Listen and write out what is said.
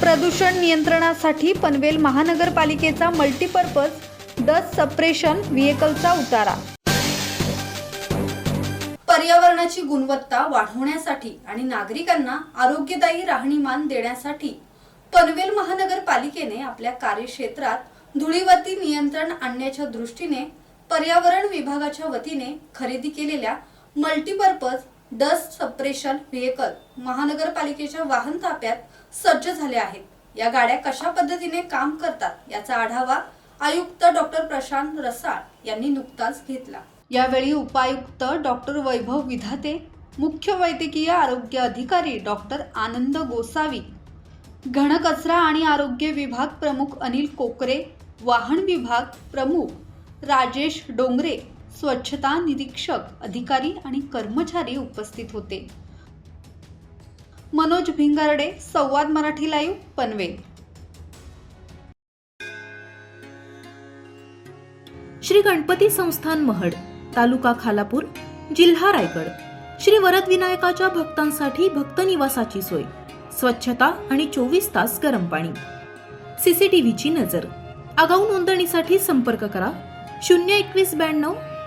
प्रदूषण नियंत्रणासाठी पनवेल महानगरपालिकेचा मल्टीपर्पज डस्ट सप्रेशन व्हेकलचा उतारा. पर्यावरणाची गुणवत्ता वाढवण्यासाठी आणि नागरिकांना आरोग्यदायी राहणीमान देण्यासाठी पनवेल महानगरपालिकेने आपल्या कार्यक्षेत्रात धुळीवरती नियंत्रण आणण्याच्या दृष्टीने पर्यावरण विभागाच्या वतीने खरेदी केलेल्या मल्टीपर्पज डस्ट सप्रेशन व्हेकल महानगरपालिकेच्या वाहन ताफ्यात सज्ज झाले आहेत. या गाड्या कशा पद्धतीने काम करतात याचा आढावा आयुक्त डॉक्टर प्रशांत रसाळ यांनी नुकताच घेतला. यावेळी उपायुक्त डॉक्टर वैभव विधाते मुख्य वैद्यकीय आरोग्य अधिकारी डॉक्टर आनंद गोसावी घनकचरा आणि आरोग्य विभाग प्रमुख अनिल कोकरे वाहन विभाग प्रमुख राजेश डोंगरे स्वच्छता निरीक्षक अधिकारी आणि कर्मचारी उपस्थित होते. मनोज भिंगारडे संवाद मराठी लाईव्ह पनवेल. श्री गणपती संस्थान महड तालुका खालापूर जिल्हा रायगड. श्री वरदविनायकाच्या भक्तांसाठी भक्त निवासाची सोय. स्वच्छता आणि चोवीस तास गरम पाणी. सीसीटीव्हीची नजर. आगाऊ नोंदणीसाठी संपर्क करा. शून्य एकवीस ब्याण्णव